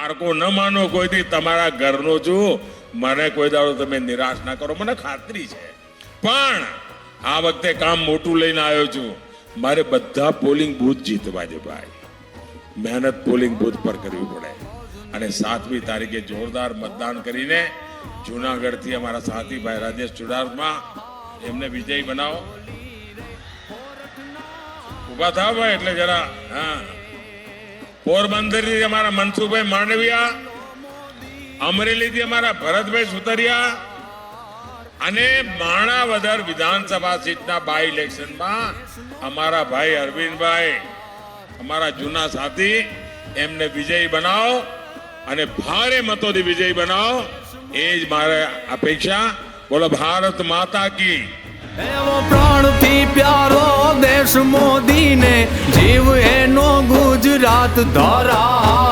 પારકો ન માનો કોઈથી, તમારા ઘરનો છું. મને કોઈ દાડો તમે નિરાશ ના કરો. મને ખાતરી છે. પણ આ વખતે કામ મોટું લઈને આવ્યો છું. મારે બધા પોલિંગ બૂથ જીતવા છે ભાઈ. મહેનત પોલિંગ બૂથ પર કરવી પડે. અને સાતમી તારીખે જોરદાર મતદાન કરીને જુનાગઢથી અમારા સાથી ભાઈ રાજેશ ચુડાસમા, એમને વિજય બનાવો. ઊભા થાવ ભાઈ, એટલે જરા, હા. પોરબંદરથી અમારા મનસુખભાઈ માંડવિયા, અમરેલીથી અમારા ભરતભાઈ સુતરિયા અને માણાવદર વિધાનસભા સીટના બાય ઇલેક્શનમાં અમારા ભાઈ અરવિંદભાઈ, અમારા જૂના સાથી, એમને વિજયી બનાવો અને ભારે મતોથી વિજયી બનાવો, એ જ મારે અપેક્ષા. બોલો, ભારત માતા કી. એવો પ્રાણથી પ્યારો દેશ મોદીને, જીવ એનો गुजरात धारा